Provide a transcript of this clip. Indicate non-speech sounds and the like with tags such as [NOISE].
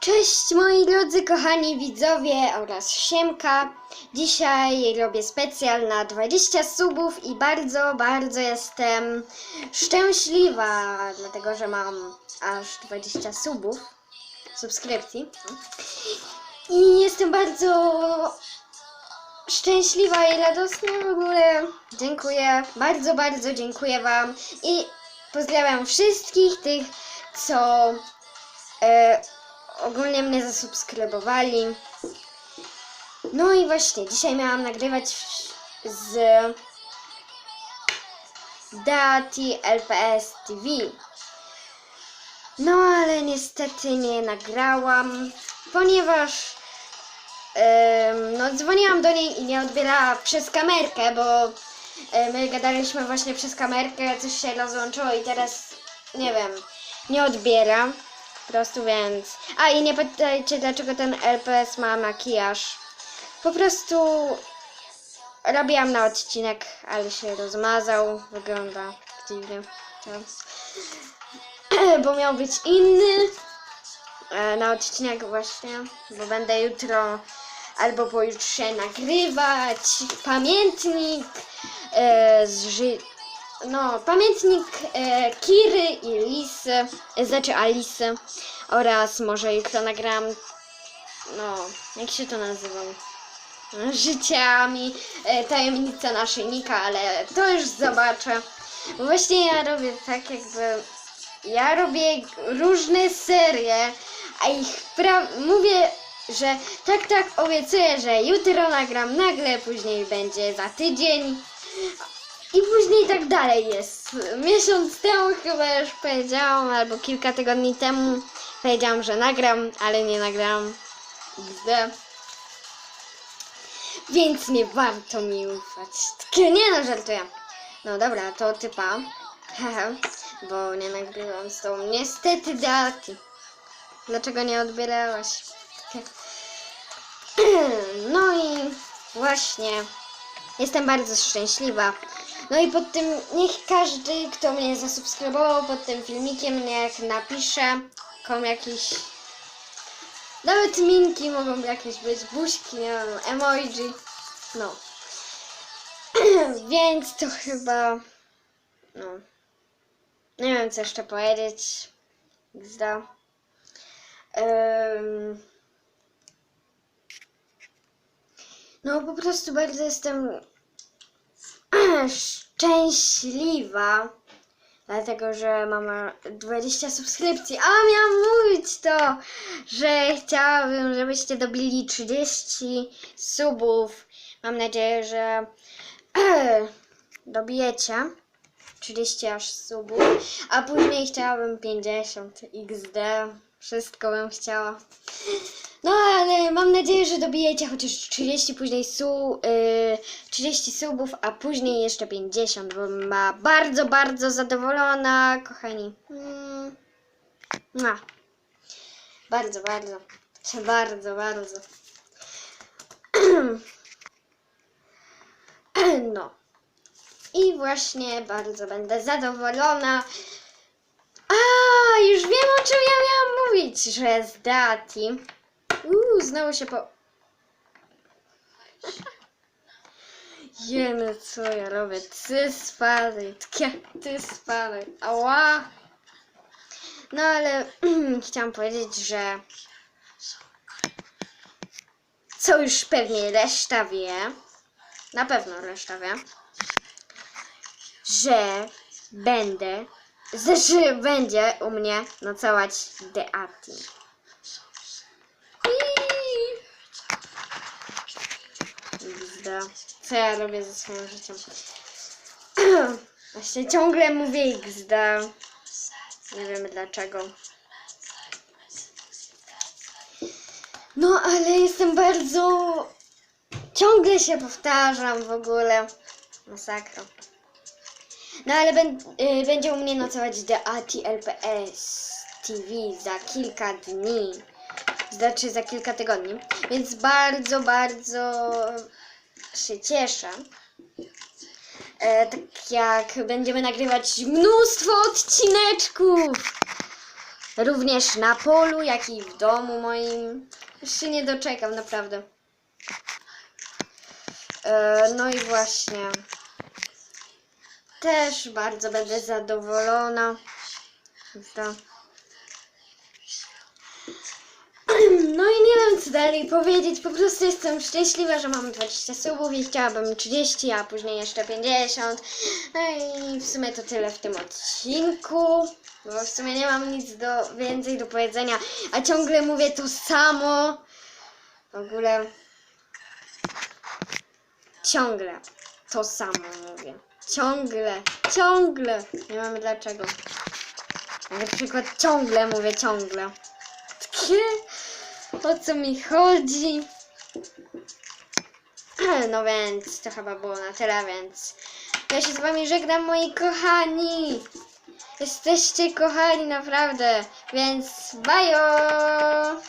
Cześć moi drodzy, kochani widzowie oraz Siemka. Dzisiaj robię specjal na 20 subów i bardzo, bardzo jestem szczęśliwa, dlatego że mam aż 20 subów, subskrypcji. I jestem bardzo szczęśliwa i radosna w ogóle. Dziękuję, bardzo, bardzo dziękuję Wam i pozdrawiam wszystkich tych, co e, ogólnie mnie zasubskrybowali. No i właśnie, dzisiaj miałam nagrywać z Dati LPS TV. No ale niestety nie nagrałam, ponieważ no dzwoniłam do niej i nie odbierała przez kamerkę, bo e, my gadaliśmy właśnie przez kamerkę, coś się rozłączyło i teraz nie wiem, nie odbiera. Prostu więc. A i nie pytajcie, dlaczego ten LPS ma makijaż. Po prostu robiłam na odcinek, ale się rozmazał. Wygląda dziwnie. [CLEARS THROAT] Bo miał być inny e, na odcinek właśnie, bo będę jutro albo pojutrze nagrywać pamiętnik e, z ży- no, pamiętnik e, Kiry i Lisy, e, znaczy Alisy oraz może jutro nagram, no, jak się to nazywa? Życiami, e, tajemnica naszyjnika, ale to już zobaczę. Bo Właśnie ja robię tak jakby, ja robię różne serie, a ich pra- mówię, że tak, tak, obiecuję, że jutro nagram nagle, później będzie za tydzień, i później tak dalej jest. Miesiąc temu chyba już powiedziałam, albo kilka tygodni temu powiedziałam, że nagram, ale nie nagram. Więc nie warto mi ufać. Nie no, żartuję. No dobra, to typa. Bo nie nagrywam z tą. Niestety daty. Dlaczego nie odbierałaś? [CLEARS THROAT] No i właśnie. Jestem bardzo szczęśliwa. No i pod tym, niech każdy, kto mnie zasubskrybował pod tym filmikiem, niech napisze kom jakiś. Nawet minki mogą jakieś być, buźki, nie wiem, emoji. No. [CLEARS THROAT] Więc to chyba. No. Nie wiem, co jeszcze powiedzieć. Zda. Um, no, po prostu bardzo jestem szczęśliwa, dlatego że mam 20 subskrypcji. A miałam mówić to, że chciałabym, żebyście dobili 30 subów. Mam nadzieję, że [CLEARS THROAT] dobijecie 30 aż subów, a później chciałabym 50 XD. Wszystko bym chciała. No ale mam nadzieję, że dobijecie chociaż 30, później su, y, 30 subów, a później jeszcze 50, bo ma bardzo, bardzo zadowolona, kochani. Mm. Bardzo, bardzo. Bardzo, bardzo. [CLEARS THROAT] No. I właśnie bardzo będę zadowolona. A, już wiem o czym ja miałam mówić, że z Dati. Uuu, znowu się po... Jeny, co ja robię? Ty spadaj, ty spadaj. Ała! No ale [CLEARS THROAT] chciałam powiedzieć, że co już pewnie reszta wie, na pewno reszta wie, że będę, że będzie u mnie nocować Deati. XD. Co ja robię ze swoim życiem? [CLEARS THROAT] Właśnie ciągle mówię XD. Nie wiemy dlaczego. No, ale jestem bardzo... Ciągle się powtarzam w ogóle. Masakra. No, ale ben, y, będzie u mnie nocować The ATI LPS TV za kilka dni. Znaczy za kilka tygodni. Więc bardzo, bardzo się cieszę. E, tak jak będziemy nagrywać mnóstwo odcineczków. również na polu, jak i w domu moim. Już się nie doczekam, naprawdę. E, no i właśnie. Też bardzo będę zadowolona. Prawda? [CLEARS THROAT] No i nie wiem co dalej powiedzieć, po prostu jestem szczęśliwa, że mam 20 subów i chciałabym 30, a później jeszcze 50. No i w sumie to tyle w tym odcinku, bo w sumie nie mam nic do, więcej do powiedzenia, a ciągle mówię to samo. W ogóle ciągle to samo mówię. Ciągle, ciągle. Nie mamy dlaczego. Na przykład ciągle mówię ciągle. Takie, o co mi chodzi? [LAUGHS] No więc to chyba było na tyle, więc ja się z wami żegnam moi kochani. Jesteście kochani naprawdę, więc bajo!